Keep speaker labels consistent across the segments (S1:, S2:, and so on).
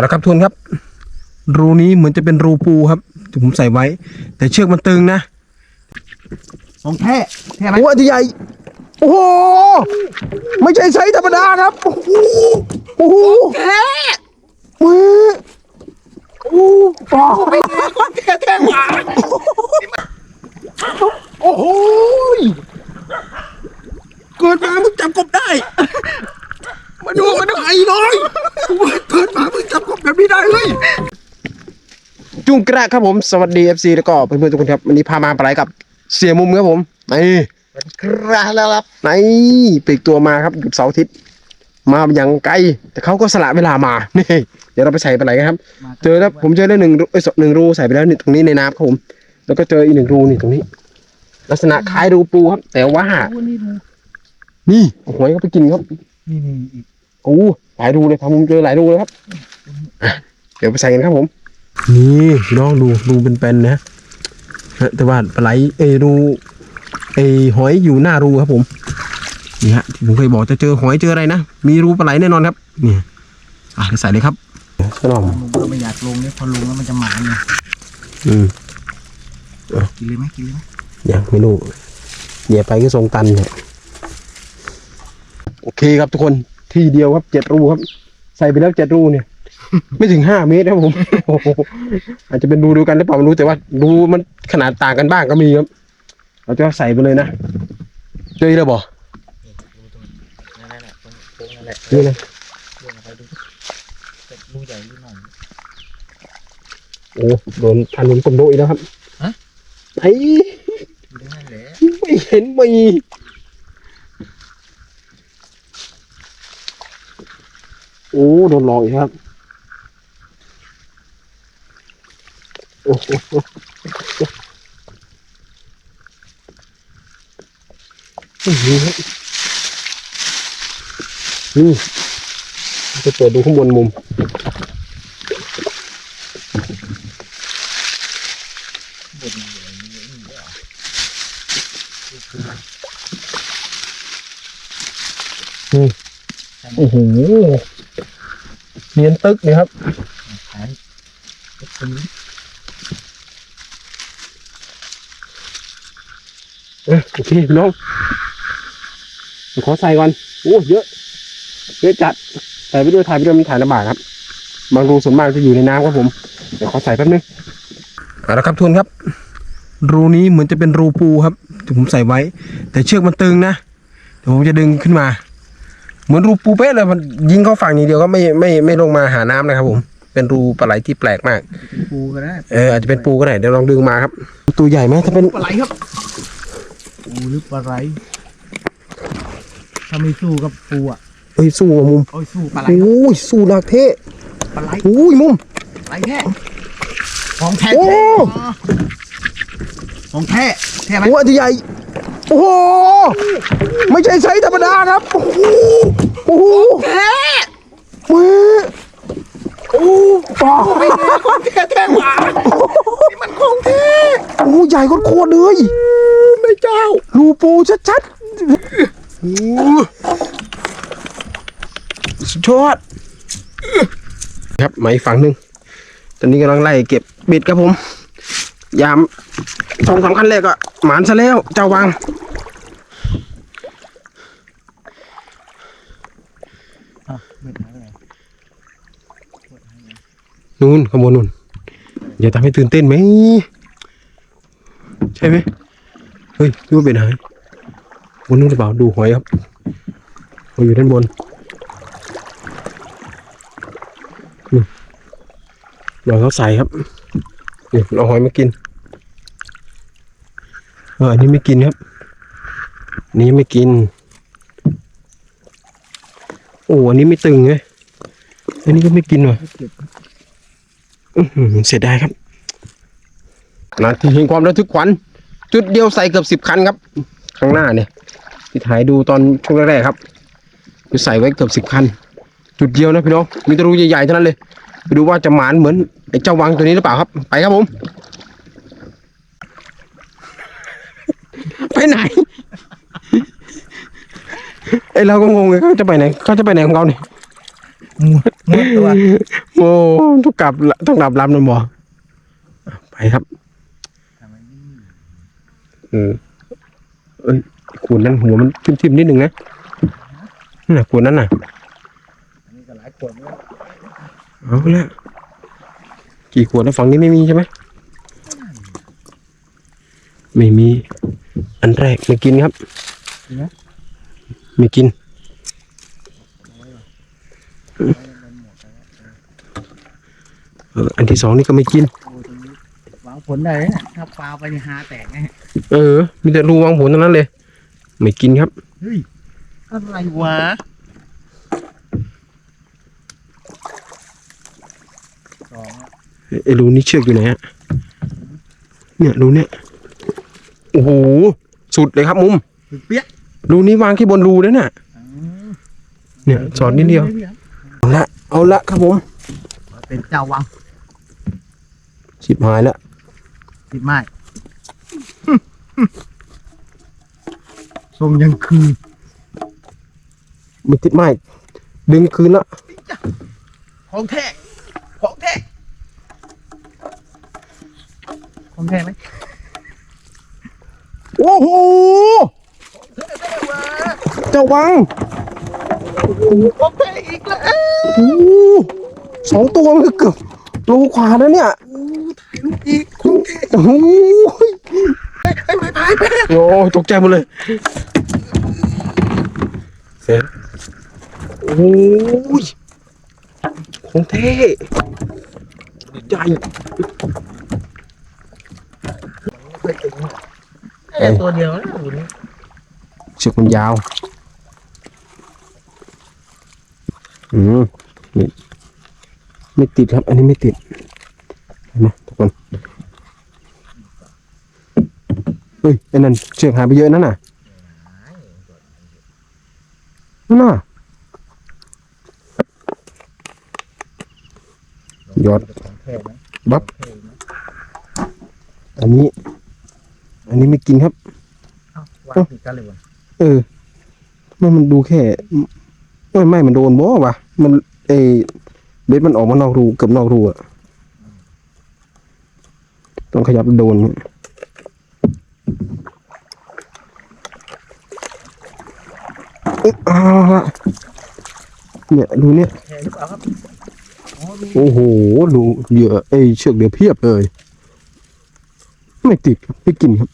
S1: เอาละครับทุนครับ รูนี้เหมือนจะเป็นรูปูครับที่ผมใส่ไว้ แต่เชือกมันตึงนะ
S2: ของแท้แท้ไหม
S1: โอ้อันที่ใหญ่ โอ้โหไม่ใช่ไซส์ธรรมดาครับ โอ้โหโอ้โห
S2: แท้
S1: เว้ยโอ้ปลา
S2: แท้แท้หวาน
S1: โอ้โหเกิดมามึงจับกบได้ มาดูมาดูไอ้น้อยเกิดมามึงจับกบแบบนี้ได้เลยจุงกระครับผม สวัสดี FC แล้วก็เพื่อนๆทุกคนครับวันนี้พามาปลาไหลกับเสียมุมครับผมนี่
S2: กระแล้วครับ
S1: นี่ปีกตัวมาครับหยุดเสาร์อาทิตย์มาอย่างไกล แต่เขาก็สละเวลามานี่เดี๋ยวเราไปใส่ปลาไหลกันครับ เจอแล้วผมเจอแล้วหนึ่งรูเอ้ยสองหนึ่งรูใส่ไปแล้วนี่ตรงนี้ในน้ำครับผม แล้วก็เจออีกหนึ่งรูนี่ตรงนี้ ลักษณะคล้ายรูปูครับ แต่ว่า
S2: โอ้นี่ดู
S1: นี่เอาหอยเขาไปกินครับ
S2: นี่นี่อีก
S1: โอ้หลายรูเลยครับผมเจอหลายรูเลยครับอะเดี๋ยวไปใส่กันครับผม นี่พี่น้องดูรูเป็นๆนะฮะแต่ว่าปลาไหลเอยรูเอยหอยอยู่หน้ารูครับผมนี่ฮะที่ผมเคยบอกจะเจอหอยเจออะไรนะ มีรูปลาไหลแน่นอนครับนี่อะเดี๋ยวใส่เลยครับขนม
S2: ผมก็ไม่อยากลงเนี่ยพอลงแล้วมันจะหมานไง
S1: อืม
S2: กินเลยไหมกินเลยไหม
S1: ยังไม่รู้เหยียบไปก็ทรงตันเนี่ย โอเคครับทุกคนที่เดียวครับเจ็ดรูครับ ใส่ไปแล้วเจ็ดรูเนี่ย ไม่ถึงห้าเมตรครับผมโอ้โหอาจจะเป็นรูเดียวกันหรือเปล่าไม่รู้แต่ว่ารูมันขนาดต่างกันบ้างก็มีครับ เราจะใส่ไปเลยนะเจอแล้วบ่
S2: นั่นแหละตรงโค้งนั่นแหละ
S1: นี่เลย
S2: เรื่องอะไรดูดูใหญ่ดูหน่อย
S1: โอ้โดนทันลุงต้มโดอีกแล้วครับ
S2: ฮะ
S1: ไอ้
S2: ดูนั่นแหละ
S1: ไม่เห็นมี โอ้โดนหลอกอีกครับโอ้โหอื้อหือครับนี่จะเปิดดูข้างบนมุม
S2: นี่
S1: โอ้โห เนียนตึกเลยครับ
S2: หายตรงนี้
S1: เออโอเคพี่น้องเดี๋ยวขอใส่ก่อนโอ้เยอะเยอะจัดใส่ไปด้วยถ่ายไปด้วยมันถ่ายลำบากครับ บางรูส่วนมากจะอยู่ในน้ำครับผม เดี๋ยวขอใส่แป๊บนึงเอาละครับทุนครับ รูนี้เหมือนจะเป็นรูปูครับที่ผมใส่ไว้ แต่เชือกมันตึงนะเดี๋ยวผมจะดึงขึ้นมา เหมือนรูปูเป๊ะเลยมันยิงเข้าฝั่งอย่างเดียวก็ไม่ไม่ไม่ลงมาหาน้ำนะครับผม เป็นรูปลาไหลที่แปลกมาก
S2: ปูก็ได้
S1: เอออาจจะเป็นปูก็ได้เดี๋ยวลองดึงมาครับ ตัวใหญ่ไหมถ้าเป็น
S2: ปลาไหลครับปูหรือปลาไหลถ้าไม่สู้กับปูอะ
S1: เอ้ยสู้กับมุม
S2: โอ้ยสู้ปลาไหล
S1: โอ้ยสู้หลักเท่
S2: ปลาไหล
S1: โอ้ยมุม
S2: ปลาไหลแท้ของแท้
S1: โอ้
S2: ของแท้แท้ไหม
S1: โอ้อันที่ใหญ่โอ้โหไม่ใช่ไซส์ธรรมดาครับโอ้โห โอ้โห
S2: แท้
S1: เว้ยโอ้ปลา
S2: ของแท้แท้หวานนี่มันของแท้
S1: โอ้ใหญ่โคตรเลยไม่เจ้ารูปูชัดๆโอ้สุดยอดครับมาอีกฝั่งหนึ่งตอนนี้กำลังไล่เก็บเบ็ดครับผม ยามสองสามคันแรกอะหมานซะแล้ว เจ้าวาง
S2: อะเบ็ดหายไปไห นู่
S1: นขบวนนู่นอย่าทำให้ตื่นเต้นไหม ใช่ไหมเฮ้ยดูว่าเป็นหายบนนู้นหรือเปล่าดูหอยครับหอยอยู่ด้านบนนี่เดี๋ยเขาใส่ครับนี่เอาหอยมากินเอออันนี้ไม่กินครับ นี้ไม่กิน โอ้อันนี้ไม่ตึงไงอันนี้ก็ไม่กินว่ะ
S2: เก็บ
S1: อื้อหือเสียดายครับนาทีแห่งความระทึกขวัญจุดเดียวใส่เกือบสิบคันครับ ข้างหน้าเนี่ยที่ถ่ายดูตอนช่วงแรกๆครับคือใส่ไว้เกือบสิบคัน จุดเดียวนะพี่น้องมีแตรูใหญ่ๆเท่านั้นเลยไปดูว่าจะหมานเหมือนไอ้เจ้าวังตัวนี้หรือเปล่าครับ ไปครับผม ไปไหน ไอเราก็งงเลยเขาจะไปไหนเขาจะไปไหนของเขาเนี่ย
S2: หมดตัว
S1: โอ้ต้องกลับละต้องกลับลำนะบ่ไปครับเออเอ้ยขวดนั้นหัวมันทิ่มๆนิดหนึ่งนะนั่นน่ะขวดนั้นน่ะ
S2: อันนี้ก็หลายขวดแล้ว
S1: เอาละกี่ขวดแล้วฝั่งนี้ไม่มีใช่ไหมไม่มี อันแรกไม่กินครับ ไม่กินเอออันที่สองนี่ก็ไม่กิน
S2: โอ้ตรงนี้หวังผลได้เลยนะถ้าปลาไปนี่หาแตกไง
S1: เออ มีแต่รูวางผลทั้งนั้นเลย ไม่กินครับ
S2: เฮ้ยอะไรวะสองอะ
S1: ไอ้รูนี้เชือกอยู่ไหนฮะ เนี่ยรูเนี่ย โอ้โห สุดเลยครับมุม
S2: ถึงเปี้ย
S1: รูนี้วางที่บนรูเลยน่ะ
S2: อืม
S1: เนี่ยสอนนิดเดียว เอาละ เอาละครับผม
S2: เป็นเจ้าวัง
S1: ชิบหายแล้ว
S2: ติดไม้ทรงยังคือ
S1: มันติดไม้ดึงคืนละ
S2: ของแท้ของแท้ของแท้ไหม
S1: โอ้โห เจ้าวัง
S2: ของแท้อีกแล้ว
S1: โอ้โหสองตัวมันเกือบโลขวาแล้วเนี่ย
S2: ถ่ายรูปอีกของแท้
S1: โอ้โห
S2: ไอ้ไม้พายไป
S1: โอ้ยตกใจหมดเลยเสร็จโอ้ยของเท่ใหญ่
S2: ไอ้ตัวเดียวนะอยู่นี่
S1: เชือกมันยาว อืมไม่ไม่ติดครับ อันนี้ไม่ติดเห็นไหมทุกคนเฮ้ยไอ้นั่นเชือกหายไปเยอะนั่นน่ะนั่นน่ะยอด
S2: ของแท้ไหม
S1: บับ
S2: ของแท้ไหม
S1: อันนี้ อันนี้ไม่กินครับ
S2: เอ้าวางผิดกันเลยวะ
S1: เออไม่มันดูแค่ไม่ไม่มันโดนบ่วะมันเอเบ็ดมันออกมานอกรูเกือบนอกรูอะต้องขยับโดนเนี่ยเอ๊ะเอาละเนี่ยดูเนี่ยโอ้โหดูเหยื่อเอยเชือกเดียวเพียบเลย ไม่ติดครับไม่กินครับ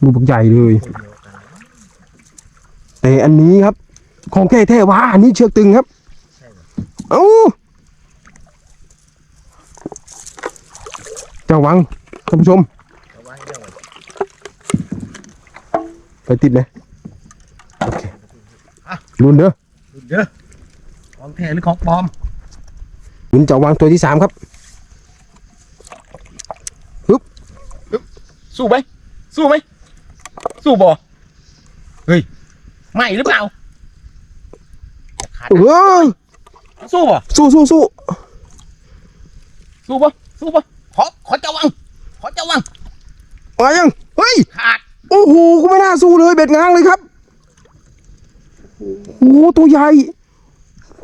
S1: ดูบักใหญ่เลย แต่อันนี้ครับ ของแท้แท้วะอันนี้เชือกตึงครับ
S2: ใช่เหรอ
S1: เอ้าเจ้าวังท่านผู้ชม
S2: เอาไว้เดี๋ยวไว้
S1: ไปติดเลยโอเครุนเด้อ
S2: ดูเด้อของแท้หรือของปลอม
S1: รุนเจ้าวังตัวที่สามครับ
S2: สู้ไหมสู้ไหมสู้บ่เฮ้ย ไม่หรือเปล่าอย่าขาด
S1: เฮ้ย
S2: นะสู้บ่
S1: สู้สู้สู้
S2: สู้บ่สู้บ่ขอขอเจ้าวัง ขอเจ้าวัง
S1: มายังเฮ้ย
S2: ขาด
S1: โอ้โหก็ไม่น่าสู้เลยเบ็ดง้างเลยครับโอ้โหตัวใหญ่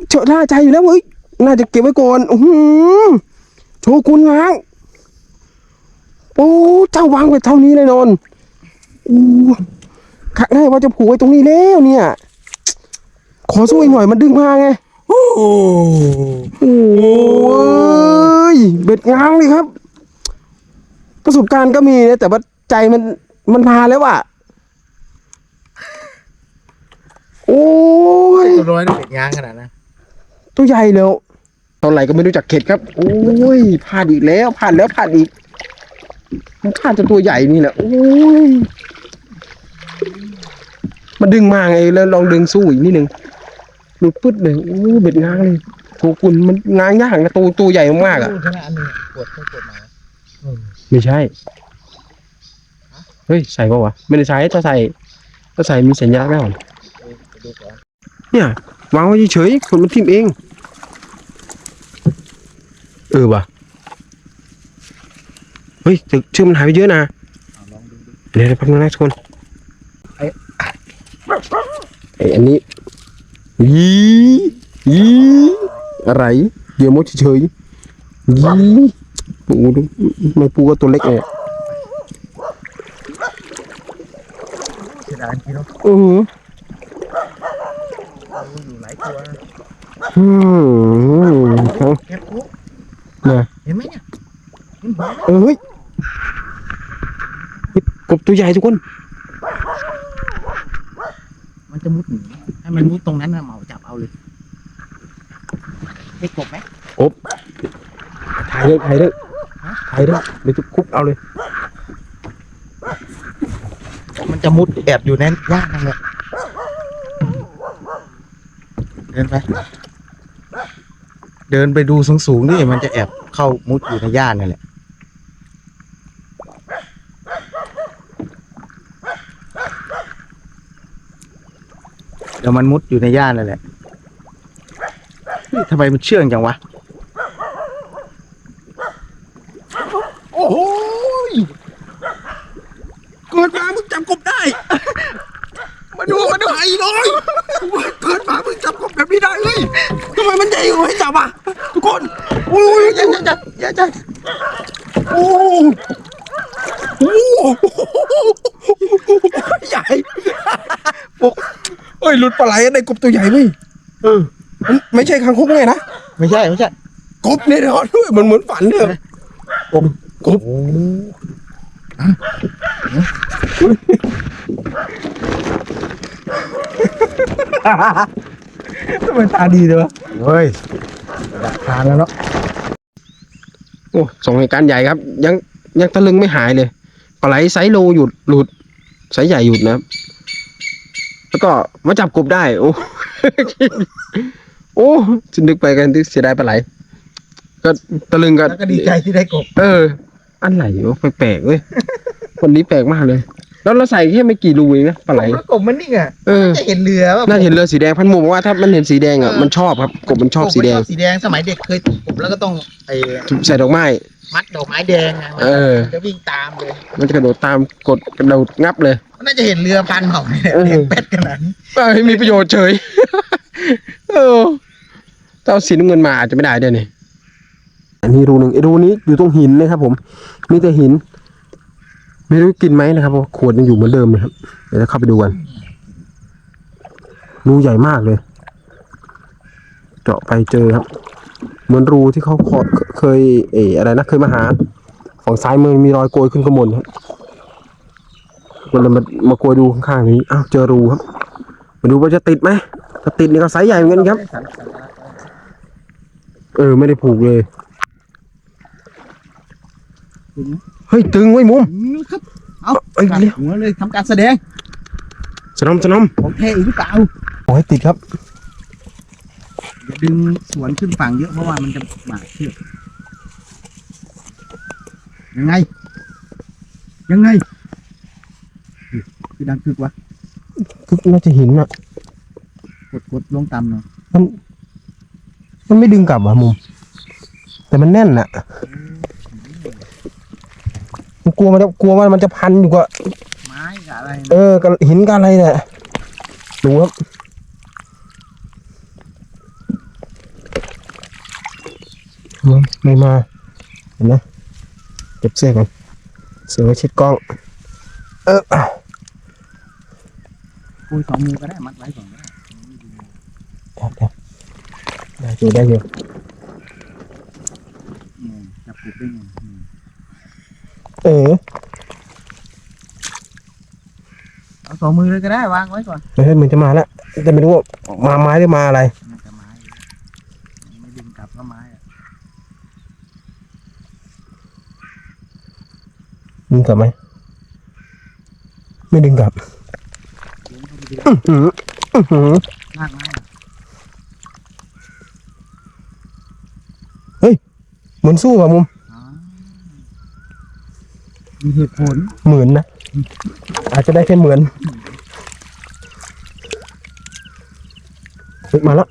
S1: เฉอะหน้าใจอยู่แล้วเฮ้ยน่าจะเก็บไว้ก่อนอือหือโชกุนง้างโอ้เจ้าวางไปเท่านี้เลยนนท์โอ้ ขักได้ว่าจะผูกไว้ตรงนี้แล้วเนี่ย ขอสู้อีกหน่อยมันดึงมาไง
S2: โอ้โห
S1: โอ้ยเบ็ดง้างเลยครับ ประสบการณ์ก็มีนะแต่ว่าใจมันมันพาแล้วอะโอ้ย
S2: ตัวน้อยนี่เป็นยางขนาดนั้น
S1: ตัวใหญ่แล้วตอนไหนก็ไม่รู้จักเข็ดครับ โอ้ยพลาดอีกแล้วพลาดแล้วพลาดอีกมันพลาดจนตัวใหญ่นี่แหละ โอ้ย มันดึงมาไงแล้วลองดึงสู้อีกนิดนึงหลุดปึ๊ดเลยโอ้เบ็ดง้างเลยโชกุนมันง้างยากนะตัวตัวใหญ่มากๆอะ
S2: ดูขนาดนี้ปวดไม่ปวดมาเออ
S1: ไม่ใช่เฮ้ยใส่ปะวะไม่ได้ใช้ถ้าใส่ถ้าใส่มีสัญญาณแล้ว
S2: ไปดูก่อน
S1: เนี่ยวางไว้เฉยๆคนมันทิ่มเองเออว่ะเฮ้ยแต่เชื่อมันหายไปเยอะนะ
S2: เอาลองดูดู
S1: เดี๋ยวเดี๋ยวแป๊บนึงนะทุกคน
S2: ไอ้
S1: ไอ้อันนี้ยียีอะไรเหยื่อมดเฉยๆยี่ปูดูไม่ปูก็ตัวเล็กเลยอะ
S2: เสียดายจริงเนาะ
S1: เออ
S2: อยู่หลายตัว
S1: อืมเอา
S2: แคบปุ๊บ
S1: นะ
S2: เห็นไหมเนี่ยเห็นหัวไหม
S1: เออเฮ้ยเฮ้ยกบตัวใหญ่ทุกคน
S2: มันจะมุดหนีให้มันมุดตรงนั้นนะเหมาจับเอาเลยเห็นกบไหม
S1: ถ่ายเลยถ่ายเลยถ่ายเลยเดี๋ยวจะคุบเอาเลย
S2: มันจะมุดแอบอยู่ในหญ้านั่นแหละเดินไป เดินไปดูสูงๆนี่มันจะแอบเข้ามุดอยู่ในหญ้านั่นแหละ เดี๋ยวมันมุดอยู่ในหญ้านั่นแหละทำไมมันเชื่องจังวะ
S1: โอ้โหยเกิดมามึงจับกบได้ มาดูมาดูไอ้น้อยเกิดมามึงจับกบแบบนี้ได้เลยทำไมมันใหญ่กว่าให้จับอะทุกคนอุ้ย
S2: อย่าอย่าอย่าอย่าอย่า
S1: โอ้โหใหญ่ปุ๊ก เอ้ยหลุดปลาไหลได้กบตัวใหญ่ไหมเออมันไม่ใช่คางคกไงนะ
S2: ไม่ใช่ไม่ใช่
S1: กบเนี่ยเดี๋ยวด้วยมันเหมือนฝันเลยกบกบ
S2: โอ้
S1: ทำไมตาดีเลยวะ
S2: เฮ้ยดักทางแล้วเนาะ
S1: โอ้สองเหตุการณ์ใหญ่ครับ ยังยังตะลึงไม่หายเลยปลาไหลไซส์โลหยุดหลุดไซส์ใหญ่หยุดนะครับ แล้วก็มาจับกบได้ โอ้ โอ้จะนึกไปกันที่เสียดายปลาไหล ก็ตะลึงกัน
S2: แล้วก็ดีใจที่ได้กบ
S1: เออ อันไหนวะแปลกๆเว้ย คนนี้แปลกมากเลย แล้วเราใส่แค่ไม่กี่รูเองนะปลาไหล
S2: แล้วกบมันนิ่งอะ
S1: เออ
S2: จะเห็นเรือว่า
S1: น่าเห็นเรือสีแดงพันหมูบอกว่าถ้ามันเห็นสีแดงอะมันชอบครับกบมันชอบสีแดง
S2: สีแดงสมัยเด็กเคยตกกบแล้วก็ต้องไอ้
S1: ใส่ดอกไม้
S2: มัดดอกไม้แดงอะ
S1: เออ
S2: มันจะวิ่งตามเลย
S1: มันจะกระโดดตามกดกระโดดงับเลย
S2: มันน่าจะเห็นเรือพันเผ่าเนี่ย
S1: เออ
S2: เด็กเป็ดขนาดนี้
S1: เอ้ยมีประโยชน์เฉย เออถ้าเอาสีน้ำเงินมาอาจจะไม่ได้ด้วยนี่อันนี้รูหนึ่งไอ้รูนี้อยู่ตรงหินเลยครับผม มีแต่หิน ไม่รู้กินไหมนะครับเพราะขวดยังอยู่เหมือนเดิมเลยครับ เดี๋ยวเราเข้าไปดูกันรูใหญ่มากเลย เจาะไปเจอครับ เหมือนรูที่เขาเคยเอออะไรนะเคยมาหาฝั่งซ้ายมือมีรอยโกยขึ้นข้างบนครับมันเลยมามาโกยดูข้างๆนี้อ้าวเจอรูครับ มาดูว่าจะติดไหมถ้าติดนี่ก็ไซส์ใหญ่เหมือนกันครับ เออไม่ได้ผูกเลย เฮ้ยตึงไว้ยมุม
S2: อืมครับเอา
S1: เอ้ยเร็ว
S2: หัวเลยทำการแสดง
S1: สนอมสนอม
S2: ของแท้อีกหรือเปล่า
S1: ขอให้ติดครับ
S2: อย่าดึงสวนขึ้นฝั่งเยอะเพราะว่ามันจะบาดเชือกยังไง ยังไงคือดังคึกวะ
S1: คือน่าจะหินอะ
S2: กดกดลงต่ำหน่อย
S1: มันไม่ดึงกลับอะมุม แต่มันแน่นอะ มันกลัวมันจะกลัวว่ามันจะพันอยู่กับ
S2: ไม้กับอะไร
S1: เออกับหินกับอะไรเนี่ยดูครับมุมไม่มาเห็นไหมเก็บเสื้อก่อนเสื้อไว้เช็ดกล้อง เออ
S2: คุยสองมือก็ได้มัดไว้ก่อนก็ได้
S1: ได้อยู่ได้อยู่
S2: อืมจับกดได้ไงอืม
S1: เออ
S2: เอาสองมือเลยก็ได้วางไว้ก่อน
S1: เฮ้ยเหมือนจะมาแล้วแต่ไม่รู้ว่ามาไม้หรือมาอะไร
S2: น่าจะไม้ไม่ดึงกลับก็ไม้อะ
S1: ดึงกลับไหมไม่ดึงกลับ
S2: เดี๋ยวเข้าไปดู
S1: อื้อหืออื้อหือ
S2: ลากไม้อะ
S1: เหมือนสู้กับมุม
S2: อ๋อ มีเหตุผล
S1: เหมือนนะ อาจจะได้แค่เหมือนเฮ้ยมาแล้ว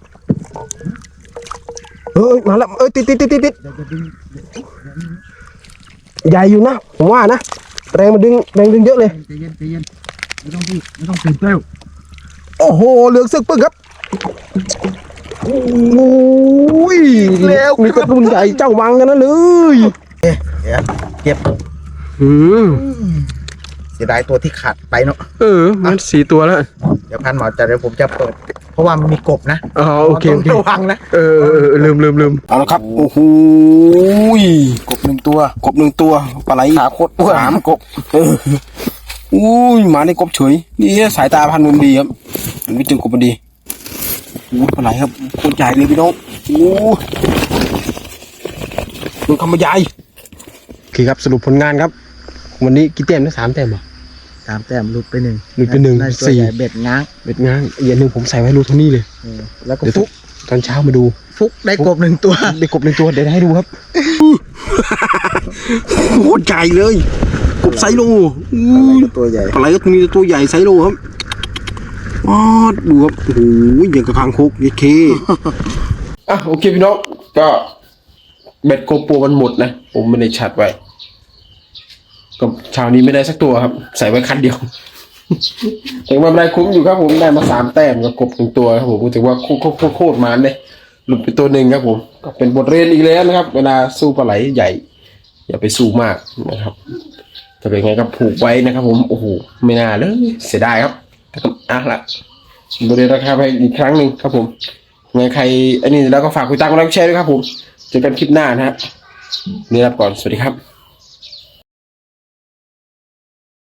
S1: เอ้ยมาแล้วเอ้ยติดติดติดติดติด
S2: เดี๋ยวจะดึงเดี๋ยวเดี๋ยวนี้
S1: ใหญ่อยู่นะผมว่านะแรงมันดึงแรงดึงเยอะเลย
S2: ใจเย็นใจเย็นไม่ต้องรีบไม่ต้องตื่นเต้น
S1: โอ้โหเหลืองสึกปึกครับโอ้ย
S2: แล้ว
S1: มีกระตุนใหญ่เจ้าวังกันนะเลย
S2: เดี๋ยวเก็บ
S1: อืม
S2: เสียดายตัวที่ขาดไปเนาะ
S1: เออ มันสี่ตัวแล้ว
S2: เดี๋ยวพันหมอจะเดี๋ยวผมจะเปิด เพราะว่ามันมีกบนะ
S1: อ๋อโอเคโอเค
S2: ต้องระวังนะ
S1: เออเออเออลืมลืมลืมเอาละครับ โอ้โหย
S2: กบหนึ่งตัว
S1: กบหนึ่งตัว ปลาไหล
S2: ขาโคตรอ้วน
S1: สามกบเอออุ้ยหมาในกบเฉย นี่สายตาพันมุมดีครับมันไม่เจอกบมันดีโอ้ยปลาไหลครับโคตรใหญ่เลยพี่น้องโอ้ยดูคำบรรยายโอเคครับ สรุปผลงานครับ วันนี้กี่เต็มนะสามเต็มเหรอ
S2: สามแต้มหลุดไปหนึ่ง
S1: หลุดไปหนึ่งา
S2: จะตัว
S1: สี่
S2: ใหญ่เบ็ดง้าง
S1: เบ็ดงานอีกอันหนึ่งผมใส่ไว้รูเท่านี้เลย
S2: เออแล้วก็
S1: เดี๋ยว
S2: ฟุก
S1: ตอนเช้ามาดู
S2: ฟุกได้กบหนึ่งตัว
S1: ได้กบหนึ่งตัวเดี๋ยวให้ดูครับ โคตรใหญ่เลยกบไซโลอุ้ย
S2: ตัวใหญ่
S1: ปลาไหลก็มีตัวใหญ่ไซโลครับอ๋อดูครับโอ้โหอย่างกับคางคกยี่เค อะโอเคพี่น้องก็เบ็ดโกโปรมันหมดนะ ผมไม่ได้ชัดไว้ ก็เช้านี้ไม่ได้สักตัวครับ ใส่ไว้คันเดียวแต่ว่าไม่ได้คุ้มอยู่ครับผมได้มาสามแต้มกับกบหนึ่งตัวครับผมถือว่าโคตรมันเลยหลุดไปตัวหนึ่งครับผมก็เป็นบทเรียนอีกแล้วนะครับ เวลาสู้ปลาไหลใหญ่ อย่าไปสู้มากนะครับจะเป็นไงก็ผูกไว้นะครับ ผมโอ้โหไม่น่าเลยเสียดายครับแต่ก็อะละบทเรียนราคาไปอีกครั้งหนึ่งครับผมไงใครอันนี้แล้วก็ฝากคุยตามกดไลค์แชร์ด้วยครับผมเจอกันคลิปหน้านะฮะนี่รับก่อนสวัสดีครับ